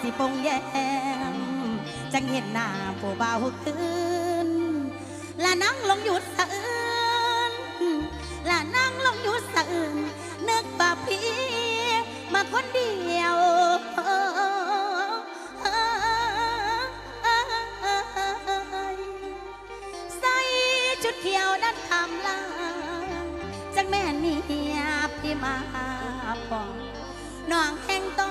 สิปงแยมจังเห็นหน้าผู้เบาขึ้นและนั่งลงหยุดสะอื้นและนั่งลงหยุดสะอื้นนึกบ่าพี่มาคนเดียวใส่ชุดเขียวนั้นทำลาจังแม่นี่พี่มาปองน้องแห่งต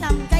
咱们。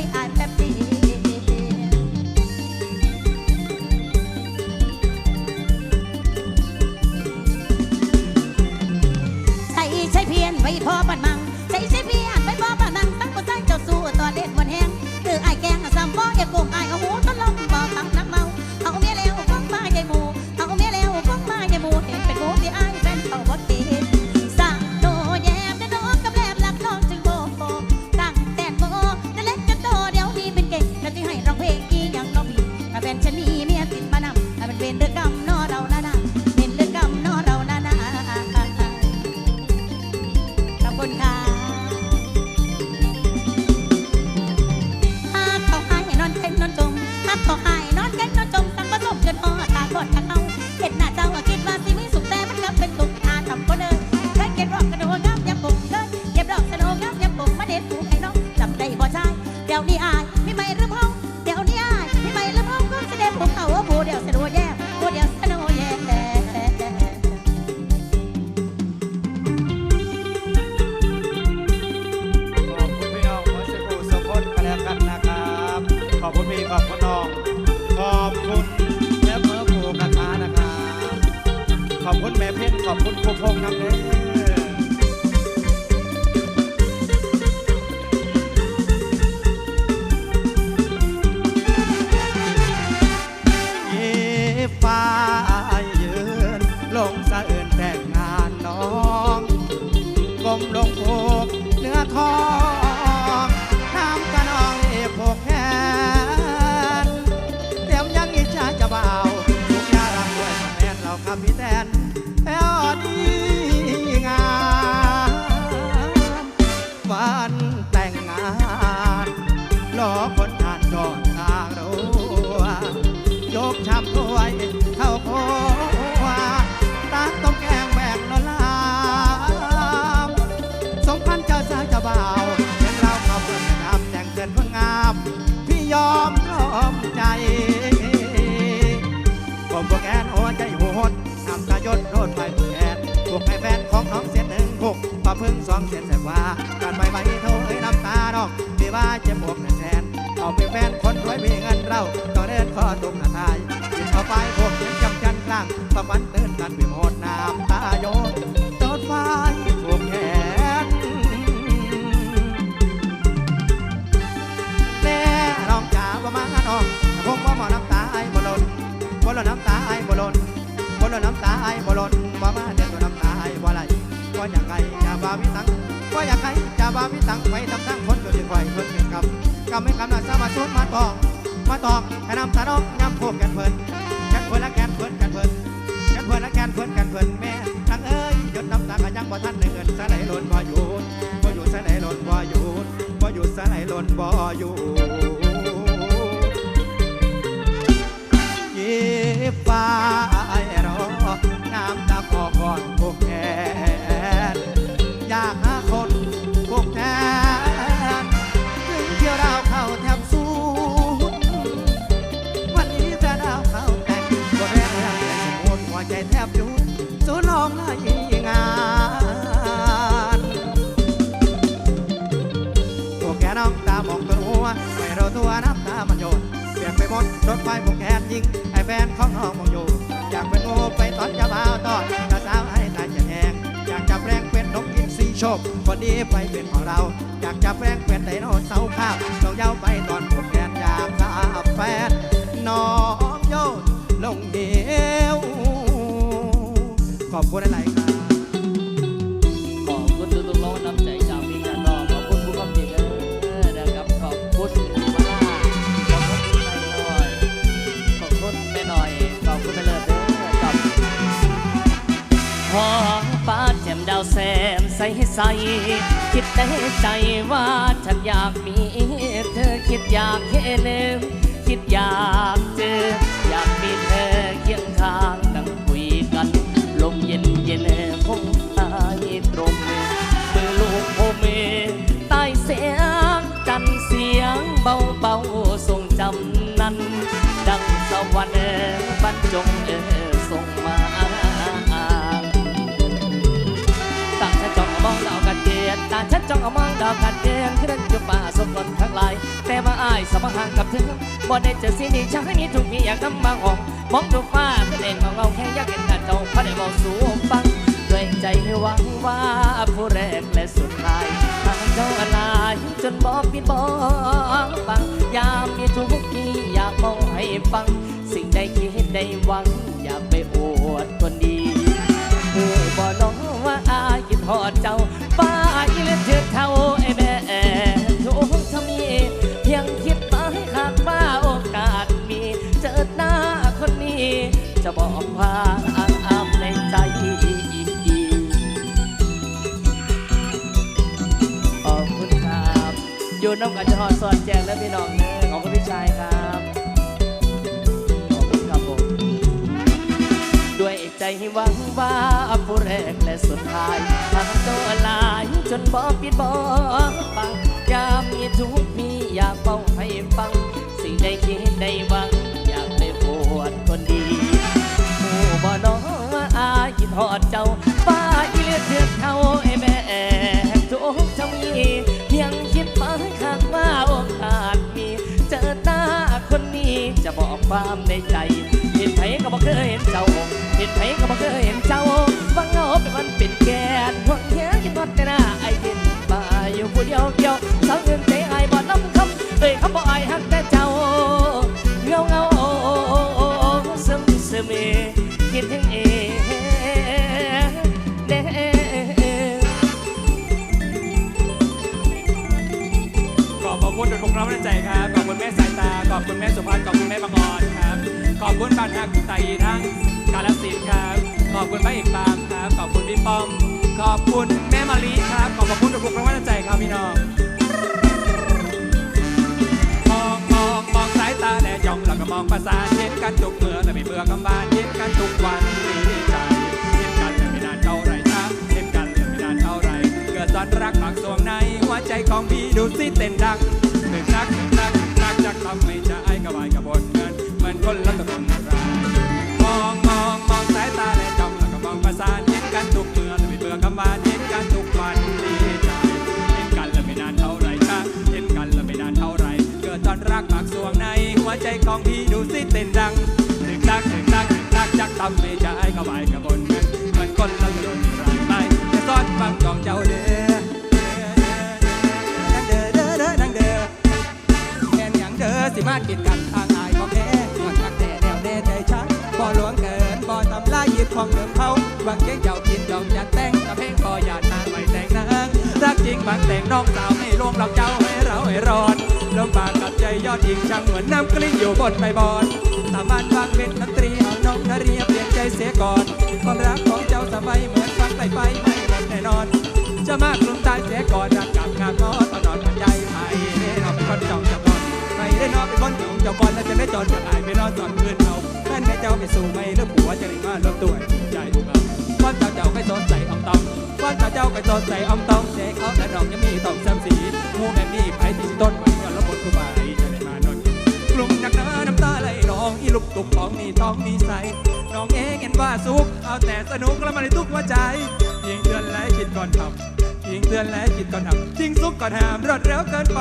faz. ว่าจะบปวดแทนเอาเป็นแฟนคนรวยมีเงินเราต้องเดินขอตุ้มหาทายกินเข้าไปพวกเสีงจำจันคลั่งประมันเดินกันไปหมดน้ำตาโยนจดไฟถูกแขนแม่ร้องจ่าประมาณนองพวว่าหมอน้ำตาไอ้บอลนบอลน้ำตาไอ้บอลนบอลน้ำตาไอ้บอลนมามาเด็วน้ำตาไอ้บอลไรก็อย่างไงจะบาวิสังก็อย่างไงจะบาวิสังไปทำทั้ง ตัวที่คอยเพิ่นถึงกับกำไม่กำหนัดสมาชุดมาตอกมาตอกแนะนำตาน้องยำโคมกันเพิ่นกันเพิ่นละแกนเพิ่นกันเพิ่นกันเพิ่นละแกนเพิ่นกันเพิ่นแม่ทั้งเอ้ยหยดน้ำตาก็ยังบ่ทันได้เงินสะไหลหล่นบ่หยุดบ่หยุดสะไหลหล่นบ่หยุดบ่หยุดสะไหลหล่นบ่หยุดเย็บฟ้าไอ้รอน้ำตาคอก่อนโคกแรถไฟพวกแคนยิงไอ้แฟนของน้องมองอยู่ อยากเป็นโง่ไปตอนจะพาวตอนตาสาวให้ตายจะแหงอยากจะแปลงเป็นนกอินทรีโชคคนดีไปเป็นของเรา อยากจะแปลงเป็นไดโนเสาร์ข้าวต้องเย้าไปตอนพวกแคนอยากทราบแฟนน้องโยนลงเหวขอบคุณหลายๆครับ แจ่มดาวแซมใสใส คิดในใจว่าฉันอยากมี เธอคิดอยากเห็นคิดอยากเจอ อยากมีเธอเคียงข้างนั่งคุยกัน ลมเย็นเย็นคงตายตรงมือลูกโอเมใต้เสียงจันเสียงเบาเบาทรงจำนั้น ดังสวรรค์บรรจงเออ ยนต่างฉันจ้องมองดาวกันเดียนขึ้นอยู่ป่าสมบัติทั้งหลาย แต่ว่าอายสมห่างกับเธอบ่ได้เจอสิ่งที่ฉันนี้ทุกมีอย่างน้ำบางห้องมองดูฟ้าขึ้นเองเงาเงาแค่อยากเห็นหน้าเจ้าพระได้บอกสู่ฟังด้วยใจหวังว่าผู้แรกและสุดท้ายทางเจ้าลายจนบอกปิดบอกฟังยามมีทุกข์ที่อยากมองให้ฟัง สิ่งใดคิดได้หวัง อย่าไปอวดคนดีหูบ่น้องว่าอายคิดทอดเจ้าป้า อีเลือดเท่าไอ้แม่ทุกทมีเพียงคิดไปขาดว่าโอกาสมีเจอหน้าคนนี้ จะบอกว่าอ้างอ้ำในใจขอบคุณครับอยู่น้ำกันจะหอดสอดแจงและพี่น้องเน ด้วยใจหวังว่าผู้แรกและสุดท้ายทำตัวลายจนบอกปิดบอกฟังยามมีทุกมีอยากเป้าให้ฟัง สิ่งใดคิดได้หวัง อยากได้ปวดคนดีผู้บ่น้องอาคิดหอดเจ้าป้าอีเลือดเถือดเขาไอ้แม่ทุกข์จะมีเพียงคิดไปข้างว่าโอกาสมี เจอหน้าคนนี้จะบอกความในใจ เห็นไผก็บอกเคยเห็นเจ้าฟังเงาเป็นคนเป็นแกนห่วงเฮียคิดทอดแต่หน้าไอ้ดินมาอยู่ผู้เดียวเกี่ยวสาวเงินใจไอ้บ่น้ำคำเอ้ยเขาบอกไอ้ฮักแต่เจ้าเงาเงาโอ้ซึมซึมคิดถึงเอเด้ขอบคุณทุกๆน้ำใจครับขอบคุณแม่สายตาขอบคุณแม่สุภาพขอบคุณแม่บางออนครับขอบคุณบ้านฮักไตทั้ง กาลสินครับ ขอบคุณพระเอกปามครับ ขอบคุณพี่ป้อม ขอบคุณแม่มาลีครับ ขอบคุณทุกๆน้ำใจครับพี่น้องมองมองมองสายตาแลย่องแล้วก็มองประสาเห็นกันทุกเมื่อแต่ไม่เบื่อคำบานเห็นกันทุกวันดีใจเห็นกันแต่ไม่นานเท่าไรนะเห็นกันแต่ไม่นานเท่าไร เกิดตอนรักปากสวงในหัวใจของพี่ดูสิเต้นดังหนึ่งรักหนึ่งรักนักจากทำไม่ำไม่ใช่กระบายกระบนเงินมือนคนละตะคนรามไปจะซ่อนฟังกองเจ้าเด้อเด้อเด้อเด้อเด้อเด้อแค่นอย่างเด้อสิมากินกันทางอายของแท้ยอดทักแต่แนวแน่ใจชัดบ่หลวงเกินบ่ทำลายยึดของเดิมเขาวังเก่งเจ้ากินดองจัดแต่งกับเพลงบ่หยาดนางไม่แต่งนางรักจริงบางแต่งน้องสาวให้ลวงหลอกเจ้าให้เราให้รอดลมปากกับใจยอดหญิงช่างเหมือนน้ำกลิ้งอยู่บนใบบอนตามันฟังเป็นดนตรี เอารียเปลี่ยนใจเสียก่อน ความรักของเจ้าสบายเหมือนฟังไปไปไม่หมดแน่นอน จะมากลุมตายเสียก่อนรักกับงามงอตอนนอนบรรยายไทยเราเป็นคนจองจับก่อนไม่ได้นอนเป็นคนของเจ้าก่อนแล้วจะได้จนจะอายไปนอนตอนคืนเอาแม่นแม่เจ้าไปสู่ไม่เลือกผัวจะได้มาลบตัวใจบุกเอาความเจ้าเจ้าไปสดใสอ่องตองความเจ้าเจ้าไปสดใสอ่องตองเจ๊เขาและดอกยังมีตองซ้ำสีมูแบบนี้ไผ่ที่ต้นไว้ย้อนละบนกุบายจะได้มานอนกลุ่มนักนาน้ำตาไหลน องอีลูกตุกของมีทองมีใสน้องเองเห็นว่าสุขเอาแต่สนุกแล้วมันในทุกหัวใจยิงเตือนและคิดก่อนทำยิงเตือนและคิดก่อนทำทิ้งสุขก่อนหามรวดเร็วเกินไป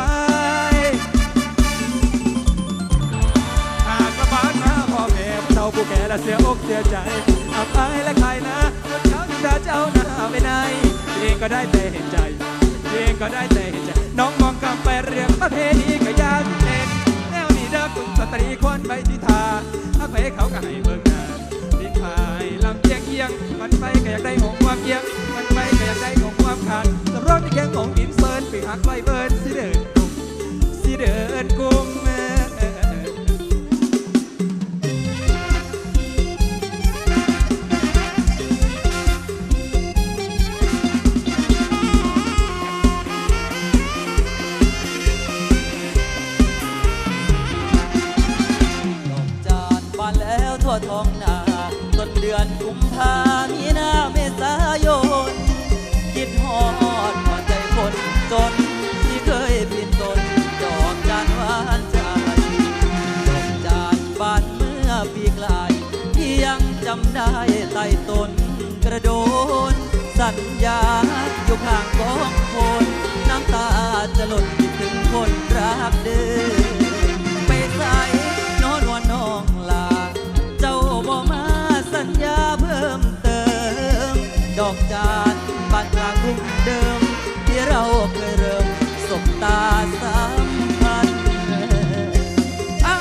หาผ่านมาพ่อแม่เฒ่าผู้แก่และเสียอกเสียใจอับอายและใครนะคนเขาที่ตาเจ้าหน้าไปไหนเองก็ได้แต่เห็นใจเองก็ได้แต่เห็นใจ น้องมองกลับไปเรื่องประเพณีก็ยา สตรีควรไปทิทาถ้าไปเขาก็ให้เบิกหน้าดินพายลำเอียงเอียงมันไปก็อยากได้ของความเอียงมันไปก็อยากได้ของความขาดสำรองในแกงของดินเฟิร์นปีหักไว้เบิร์นสิเดินกุมสิเดินกุม ท้องนาต้นเดือนกุมภามีนาเมษายน คิดฮอดหัวใจคนจน ที่เคยเป็นตนดอกจานหวานใจดอกจานบานเมื่อปีกลายที่ยังจำได้ใต้ต้นกระโดน สัญญาอยู่ข้างกองคน น้ำตาจะหล่นคิดถึงคนรักเดิม อกจานบ้านกลางกรุงเดิม ที่เราเคยเริ่มสบตาสัมพันธ์อะ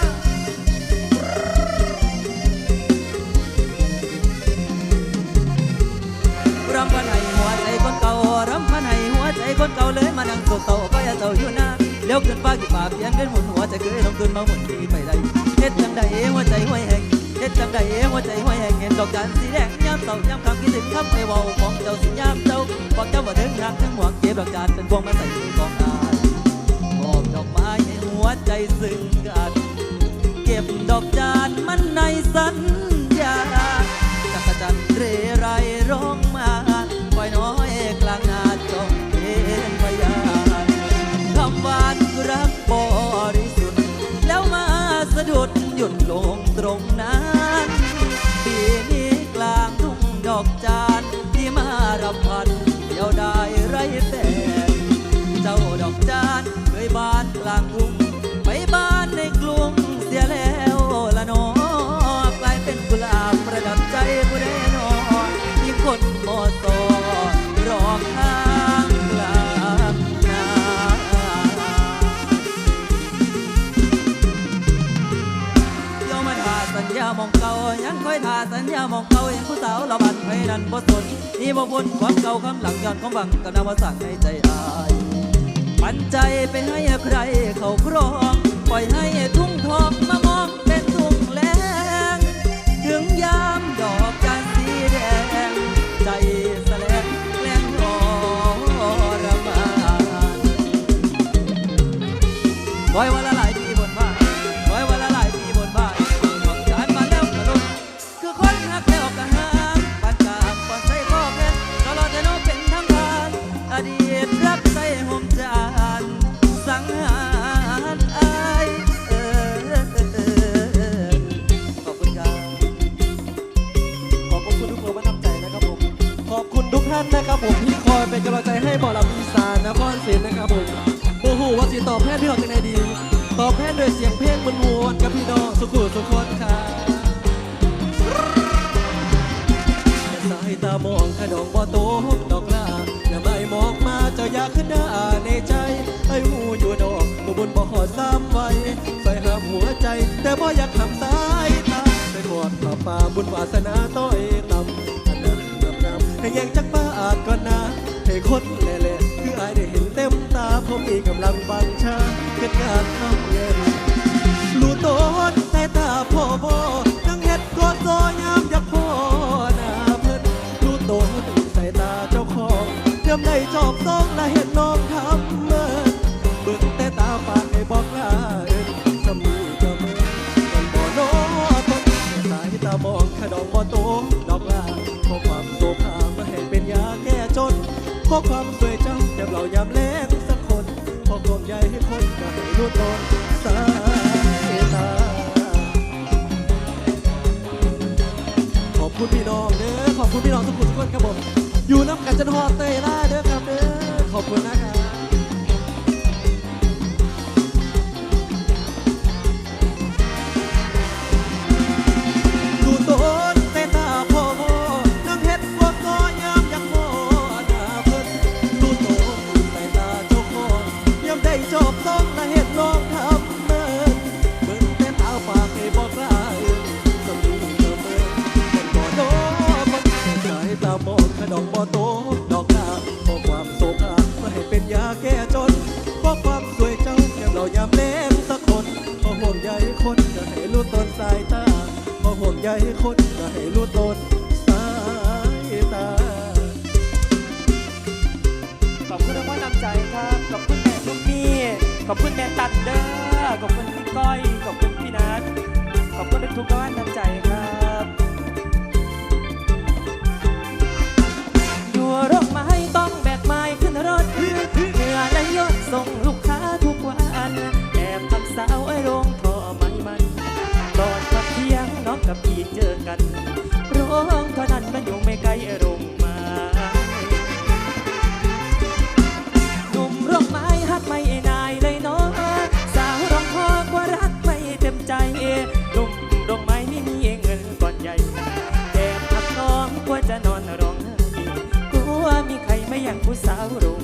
รำพันให้หัวใจคนเก่ารำพันให้หัวใจคนเก่าเลยมานั่งโศกเศร้าก็อย่าเจ้าอยู่นะเลี้ยวขึ้นฟ้ากี่ป่าเพียงเดินหมุนหัวใจเคยลงทุนมาหมุนทีไปได้เฮ็ดจังใดหัวใจห้วยแหง เฮ็ดจังใดหัวใจห้วยแหงเห็นดอกจานสีแดงยามเศร้ายามคำคิดถึงคำไปเว้าของเจ้าสิยามเจ้าบอกเจ้าว่าถึงรักถึงหวังเก็บดอกจานเป็นพวงมาใส่ในกองอายมอบดอกไม้ให้หัวใจซึ้งกันเก็บดอกจานมันในสัญญาจักรจันเรไรร้องมาปล่อยน้อยกลางนาจงเป็นพยานคำหวานรักบริสุทธิ์แล้วมาสะดุดหยุดลง รงนั้น นไปนั้นบ่สนนี่บ่พ้นความเก่าคำหลังย้อนของบังกับนำมาสั่งในใจอายปันใจไปให้ใครเขาครอง ปล่อยให้ทุ่งทองมามองเป็นทุ่งแลงถึงยามดอกจานสีแดง ใจแสลงแกล้งทรมานร้อยวันละ บ่โตกดอกลาอย่าไม่มองมาเจ้าอยากขึ้นหน้าในใจไอ้หูอยู่ดอกบ่บุญบ่ขอดซ้ำไว้ใส่หามหัวใจ แต่บ่อยากทำสายตาไปหมดป่าป่าบุญวาสนาต้อยต่ำอันนั้นนำนำให้แยงจักป้าอาจก่อนนะให้คนแหล่ๆคืออายได้เห็นเต็มตาผมมีกำลังบังชาเฮ็ดงานทำเงินรู้ตนแต่ตาพ่อพ่ เตรียมได้จอบซองและเห็นน้องทำเมินเบิ่งแต่ตาปากให้บอกลาเอิ้นสำนีก็เมินมันบ่โนตนสายตามองขะดอกบ่โตดอกลาขอความโสภามาให้เป็นยาแก้จนขอความสวยจ้าเดี๋ยวเรายามแลงสักคนขอความใหญ่ให้คนก็ให้รู้ตนสายตาขอบคุณพี่น้องเด้อขอบคุณพี่น้องทุกคนทุกคนครับผม อยู่น้ำกันจนหอดเตยล่าเด้อครับเด้อขอบคุณนะครับ อย่ามแล้งสักคนพอห่วงใยคนก็ให้รู้ต้นสายตาพอห่วงใยคนก็ให้รู้ต้นสายตา ขอบคุณทุกคนนำใจครับ ขอบคุณแม่ทุกนี่ ขอบคุณแม่ตันเด้อ ขอบคุณพี่ก้อย ขอบคุณพี่นัทขอบคุณทุกๆท่านนำใจครั กันร้องเท่านั้นมันอยู่ไม่ไกลร่มไม้หนุ่มร้องไม้ฮักไม่นายเลยเนาะสาวร้องพอก็รักไม่เต็มใจหนุ่มร้องไม้ไม่มีเงินก้อนใหญ่แต่ทักน้องกลัวจะนอนร้องไห้กลัวมีใครไม่อย่างผู้สาวรู้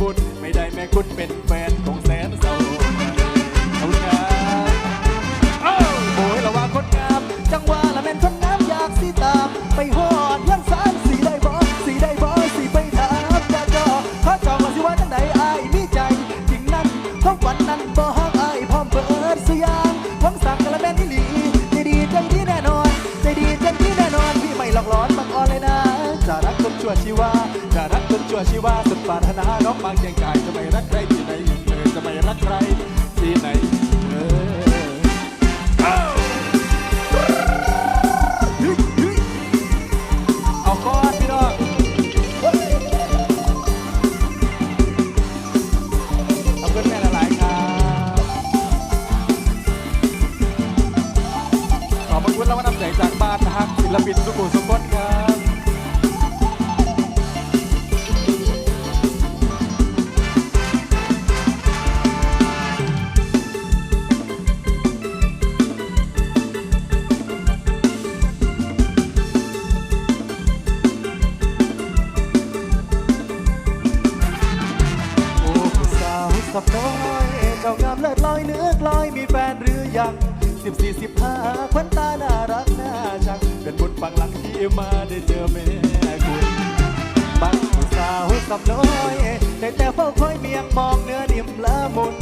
บุญไม่ได้แม่คุณเป็นแฟน amor.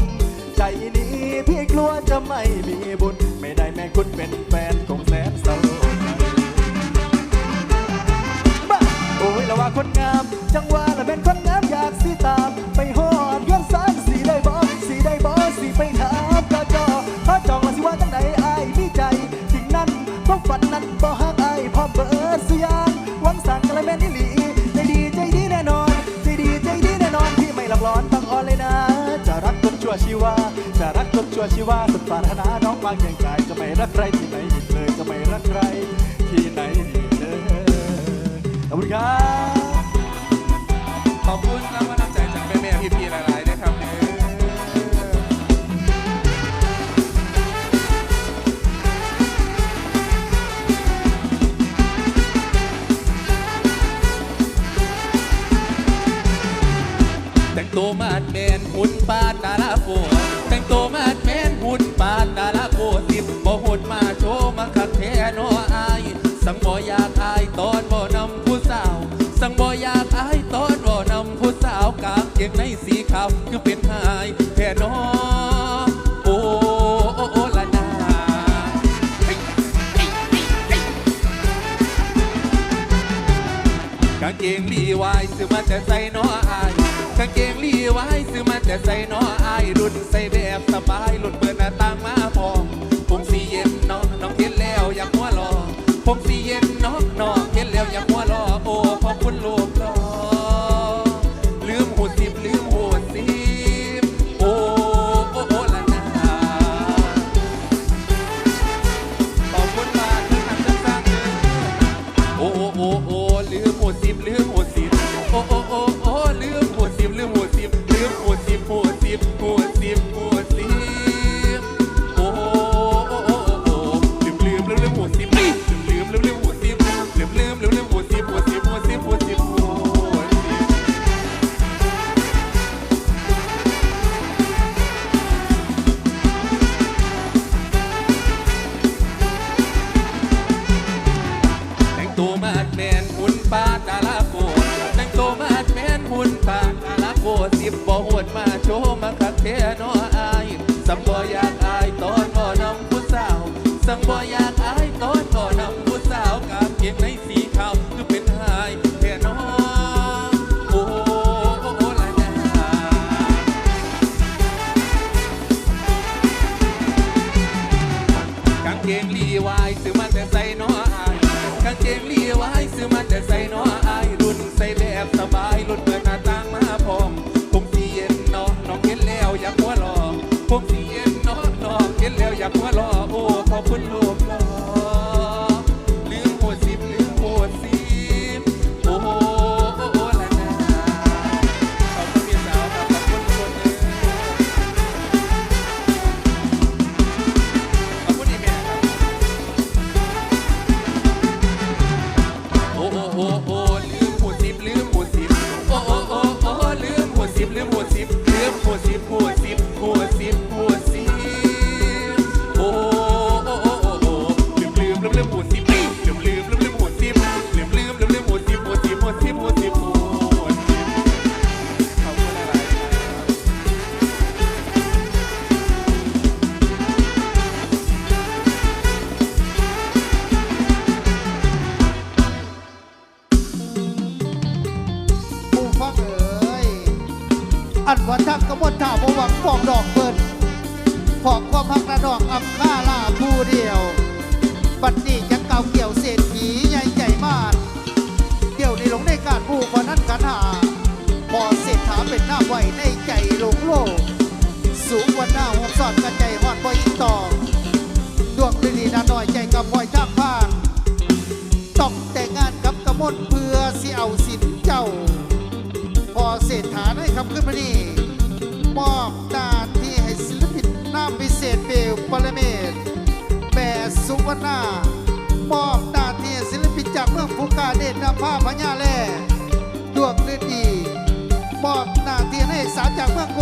งเกในสีขาวคือเป็นหายแท่นอโอ้โอ้โอ้ละนากางเกงลีวายซื้อมาแต่ใส่น้ออายกางเกงลีวายซื้อมาแต่ใส่น้ออายรุ่นใส่ ตัวมาดแมนหุ่นปานดาราโกแต่งตัวมาดแมนหุ่นปานดาราโกสิบบ่หดมาโชว์มาคักเทนออายสัมบ่อยากอายตอนบ่นำผู้สาวสังบ่อยาก ผ อันวันทักกบฏท่าบ่หวังฟองดอกเปิดฟอกความพักระดอกอำค่าล่าผู้เดียว บัดนี้ยังเก่าเกี่ยวเศรษฐีใหญ่ใหญ่มากเดี๋ยวนี้หลงในการผู้คนนั้นกันหาพอเศรษฐาเป็นหน้าไหวในใจหลงโลก สูงกว่าหน้าหกสอดกระใจหอดบ่อีกต่อดวงดีนาหน่อยใจกับพลอยทางผ่านต้องแต่งงานกับกระมนเพื่อสิเอาสินเจ้า เศรษฐาได้คำขึ้นมานี่มอบหน้าที่ให้ศิลปินหน้าพิเศษเปลวปรเมศแปรสุวรรณามอบหน้าที่ศิลปินจากเมืองภูกาเดชนภาพญาแล่ดวงฤดีมอบหน้าที่ให้สาวจากเมืองโก